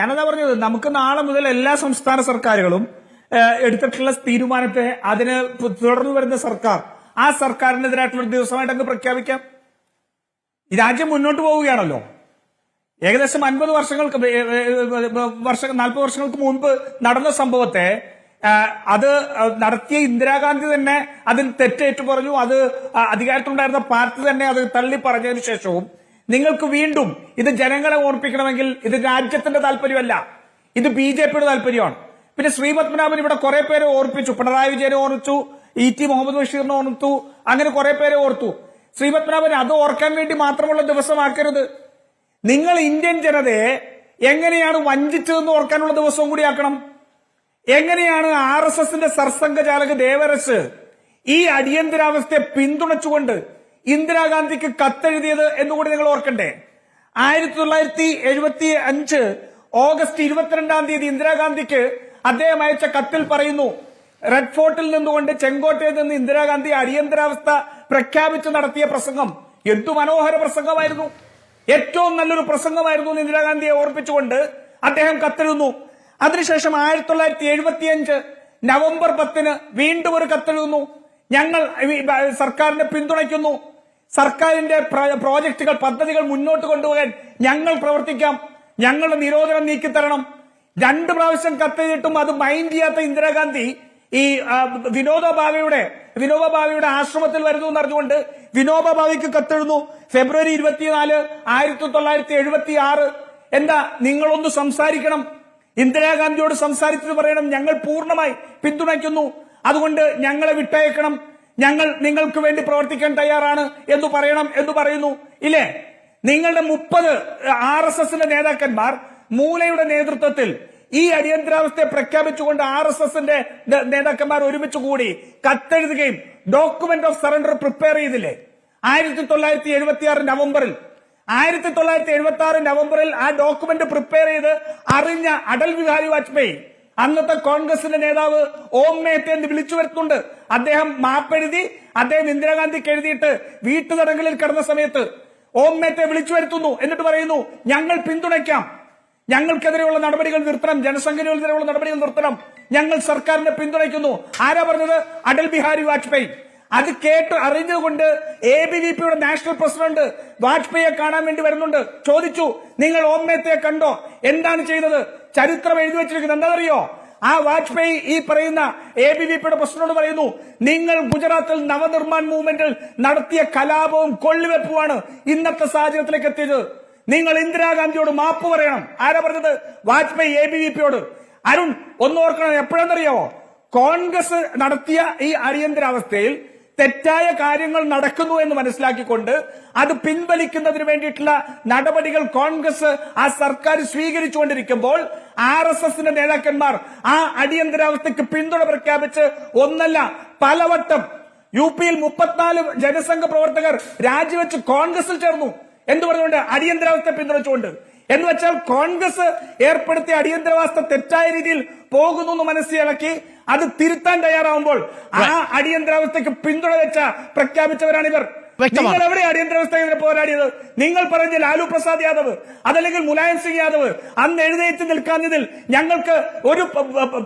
ഞാനതാ പറഞ്ഞത് നമുക്ക് നാളെ മുതൽ എല്ലാ സംസ്ഥാന സർക്കാരുകളും എടുത്തിട്ടുള്ള തീരുമാനത്തെ അതിന് തുടർന്ന് വരുന്ന സർക്കാർ ആ സർക്കാരിനെതിരായിട്ടുള്ള ദിവസമായിട്ട് അങ്ങ് പ്രഖ്യാപിക്കാം. ഈ രാജ്യം മുന്നോട്ട് പോവുകയാണല്ലോ. ഏകദേശം അൻപത് വർഷങ്ങൾക്ക് വർഷ നാൽപ്പത് വർഷങ്ങൾക്ക് മുൻപ് നടന്ന സംഭവത്തെ അത് നടത്തിയ ഇന്ദിരാഗാന്ധി തന്നെ അതിൽ തെറ്റേറ്റു പറഞ്ഞു അത് അധികാരത്തിലുണ്ടായിരുന്ന പാർട്ടി തന്നെ അത് തള്ളി പറഞ്ഞതിന് ശേഷവും നിങ്ങൾക്ക് വീണ്ടും ഇത് ജനങ്ങളെ ഓർപ്പിക്കണമെങ്കിൽ ഇത് രാജ്യത്തിന്റെ താല്പര്യമല്ല. ഇത് ബി ജെ പിയുടെ താല്പര്യമാണ്. പിന്നെ ശ്രീപത്മനാഭൻ ഇവിടെ കുറെ പേരെ ഓർപ്പിച്ചു. പിണറായി വിജയനെ ഓർത്തു ഇ ടി മുഹമ്മദ് ബഷീറിനെ ഓർത്തു. അങ്ങനെ കുറെ പേരെ ഓർത്തു. ശ്രീപത്മനാഭൻ അത് ഓർക്കാൻ വേണ്ടി മാത്രമുള്ള ദിവസമാക്കരുത്. നിങ്ങൾ ഇന്ത്യൻ ജനതയെ എങ്ങനെയാണ് വഞ്ചിച്ചതെന്ന് ഓർക്കാനുള്ള ദിവസവും കൂടി ആക്കണം. എങ്ങനെയാണ് ആർ എസ് എസിന്റെ സർസംഘചാലക ദേവരസ് ഈ അടിയന്തരാവസ്ഥയെ പിന്തുണച്ചുകൊണ്ട് ഇന്ദിരാഗാന്ധിക്ക് കത്തെഴുതിയത് എന്നുകൂടി നിങ്ങൾ ഓർക്കണ്ടേ? ആയിരത്തി തൊള്ളായിരത്തി എഴുപത്തി അഞ്ച് ഓഗസ്റ്റ് ഇരുപത്തിരണ്ടാം തീയതി ഇന്ദിരാഗാന്ധിക്ക് അദ്ദേഹം അയച്ച കത്തിൽ പറയുന്നു റെഡ് ഫോർട്ടിൽ നിന്നുകൊണ്ട് ചെങ്കോട്ടയിൽ നിന്ന് ഇന്ദിരാഗാന്ധി അടിയന്തരാവസ്ഥ പ്രഖ്യാപിച്ചു നടത്തിയ പ്രസംഗം എന്തു മനോഹര പ്രസംഗമായിരുന്നു. ഏറ്റവും നല്ലൊരു പ്രസംഗമായിരുന്നു ഇന്ദിരാഗാന്ധിയെ ഓർപ്പിച്ചുകൊണ്ട് അദ്ദേഹം കത്തെഴുതുന്നു. അതിനുശേഷം ആയിരത്തി തൊള്ളായിരത്തി എഴുപത്തിയഞ്ച് നവംബർ പത്തിന് വീണ്ടും ഒരു കത്തെഴുതുന്നു. ഞങ്ങൾ സർക്കാരിനെ പിന്തുണയ്ക്കുന്നു. സർക്കാരിന്റെ പ്ര- പ്രോജക്റ്റുകൾ പദ്ധതികൾ മുന്നോട്ട് കൊണ്ടുപോകാൻ ഞങ്ങൾ പ്രവർത്തിക്കാം. ഞങ്ങളുടെ നിരോധനം നീക്കിത്തരണം. രണ്ട് പ്രാവശ്യം കത്തെഴുതിയിട്ടും അത് മൈൻഡ് ചെയ്യാത്ത ഇന്ദിരാഗാന്ധി ഈ വിനോദഭാവിയുടെ വിനോദ ഭാവയുടെ വിനോബ ഭാവയുടെ ആശ്രമത്തിൽ വരുന്നു എന്ന് അറിഞ്ഞുകൊണ്ട് വിനോബ കത്തെഴുന്നു ഫെബ്രുവരി ഇരുപത്തിനാല് ആയിരത്തി തൊള്ളായിരത്തി എഴുപത്തി ആറ് എന്താ നിങ്ങളൊന്ന് സംസാരിക്കണം. ഇന്ദിരാഗാന്ധിയോട് സംസാരിച്ചത് പറയണം. ഞങ്ങൾ പൂർണമായി പിന്തുണയ്ക്കുന്നു. അതുകൊണ്ട് ഞങ്ങളെ വിട്ടയക്കണം. ഞങ്ങൾ നിങ്ങൾക്ക് വേണ്ടി പ്രവർത്തിക്കാൻ തയ്യാറാണ് എന്ന് പറയണം എന്ന് പറയുന്നു. ഇല്ലേ? നിങ്ങളുടെ മുപ്പത് ആർ എസ് എസിന്റെ നേതാക്കന്മാർ മൂലയുടെ നേതൃത്വത്തിൽ ഈ അടിയന്തരാവസ്ഥയെ പ്രഖ്യാപിച്ചുകൊണ്ട് ആർ എസ് എസിന്റെ നേതാക്കന്മാർ ഒരുമിച്ച് കൂടി കത്തെഴുതുകയും ഡോക്യുമെന്റ് ഓഫ് സറണ്ടർ പ്രിപ്പയർ ചെയ്തില്ലേ? ആയിരത്തി തൊള്ളായിരത്തി എഴുപത്തി ആറ് നവംബറിൽ. ആയിരത്തി തൊള്ളായിരത്തി എഴുപത്തി ആറ് നവംബറിൽ ആ ഡോക്യുമെന്റ് പ്രിപ്പയർ ചെയ്ത് അറിഞ്ഞ അടൽ ബിഹാരി വാജ്പേയി അന്നത്തെ കോൺഗ്രസിന്റെ നേതാവ് ഓം മേത്തെ എന്ന് വിളിച്ചു വരുത്തുന്നുണ്ട്. അദ്ദേഹം മാപ്പെഴുതി അദ്ദേഹം ഇന്ദിരാഗാന്ധിക്ക് എഴുതിയിട്ട് വീട്ടുതടങ്കലിൽ കിടന്ന സമയത്ത് ഓം മേത്തെ വിളിച്ചു വരുത്തുന്നു എന്നിട്ട് പറയുന്നു ഞങ്ങൾ പിന്തുണയ്ക്കാം. ഞങ്ങൾക്കെതിരെയുള്ള നടപടികൾ നിർത്തണം. ജനസംഖ്യയിലെതിരെയുള്ള നടപടികൾ നിർത്തണം. ഞങ്ങൾ സർക്കാരിനെ പിന്തുണയ്ക്കുന്നു. ആരാ പറഞ്ഞത്? അടൽ ബിഹാരി വാജ്പേയി. അത് കേട്ട് അറിഞ്ഞുകൊണ്ട് എ ബി വി പിയുടെ നാഷണൽ പ്രസിഡന്റ് വാജ്പേയിയെ കാണാൻ വേണ്ടി വരുന്നുണ്ട്. ചോദിച്ചു നിങ്ങൾ ഓമ്മയത്തെ കണ്ടോ? എന്താണ് ചെയ്തത്? ചരിത്രം എഴുതി വെച്ചിരിക്കുന്നത് എന്താണെന്നറിയോ? ആ വാജ്പേയി ഈ പറയുന്ന എ ബി വി പിയുടെ പ്രസിഡന്റോട് പറയുന്നു നിങ്ങൾ ഗുജറാത്തിൽ നവനിർമ്മാൺ മൂവ്മെന്റിൽ നടത്തിയ കലാപവും കൊള്ളിവെപ്പുമാണ് ഇന്നത്തെ സാഹചര്യത്തിലേക്ക് എത്തിയത്. നിങ്ങൾ ഇന്ദിരാഗാന്ധിയോട് മാപ്പ് പറയണം. ആരാ പറഞ്ഞത്? വാജ്പേയി എ ബി വി പിയോട് അരുൺ ഒന്നോർക്കണം എപ്പോഴാണെന്നറിയാവോ? കോൺഗ്രസ് നടത്തിയ ഈ അടിയന്തരാവസ്ഥയിൽ തെറ്റായ കാര്യങ്ങൾ നടക്കുന്നു എന്ന് മനസ്സിലാക്കിക്കൊണ്ട് അത് പിൻവലിക്കുന്നതിന് വേണ്ടിയിട്ടുള്ള നടപടികൾ കോൺഗ്രസ് ആ സർക്കാർ സ്വീകരിച്ചുകൊണ്ടിരിക്കുമ്പോൾ ആർ എസ് എസിന്റെ നേതാക്കന്മാർ ആ അടിയന്തരാവസ്ഥയ്ക്ക് പിന്തുണ പ്രഖ്യാപിച്ച് ഒന്നല്ല പലവട്ടം യു പിയിൽ മുപ്പത്തിനാല് ജനസംഘ പ്രവർത്തകർ രാജിവെച്ച് കോൺഗ്രസിൽ ചേർന്നു എന്ന് പറഞ്ഞുകൊണ്ട് അടിയന്തരാവസ്ഥ പിന്തുണച്ചുകൊണ്ട്. എന്ന് വെച്ചാൽ കോൺഗ്രസ് ഏർപ്പെടുത്തിയ അടിയന്തരാവസ്ഥ തെറ്റായ രീതിയിൽ പോകുന്നു എന്ന് മനസ്സിലാക്കി അത് തിരുത്താൻ തയ്യാറാവുമ്പോൾ ആ അടിയന്തരാവസ്ഥയ്ക്ക് പിന്തുണ വെച്ച പ്രഖ്യാപിച്ചവരാണ് ഇവർ നിങ്ങൾ എവിടെ അടിയന്തരാവസ്ഥ പോരാടിയത്? നിങ്ങൾ പറഞ്ഞ ലാലു പ്രസാദ് യാദവ് അതല്ലെങ്കിൽ മുലായം സിംഗ് യാദവ് അന്ന് എഴുന്നേറ്റ് നിൽക്കാഞ്ഞതിൽ ഞങ്ങൾക്ക് ഒരു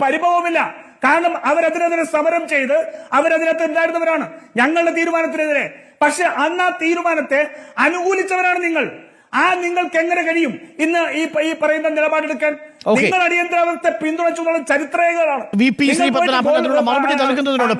പരിഭവമില്ല കാരണം അവരതിനെതിരെ സമരം ചെയ്ത് അവരതിനകത്ത് ഉണ്ടായിരുന്നവരാണ് ഞങ്ങളുടെ തീരുമാനത്തിനെതിരെ. പക്ഷെ അന്ന് ആ തീരുമാനത്തെ അനുകൂലിച്ചവരാണ് നിങ്ങൾ. ആ നിങ്ങൾക്ക് എങ്ങനെ കഴിയും? ഇന്ന് ഈ ഈ പറയുന്ന നിലപാടെടുക്കാൻ നിങ്ങൾ അടിയന്തരാവസ്ഥ പിന്തുണച്ചു ചരിത്രേഖകളാണ് ചരിത്രരേഖകളാണ് വി പി ശ്രീപത്മനാഭൻ അതിനുള്ള മറുപടി നൽകുന്നതിനോട്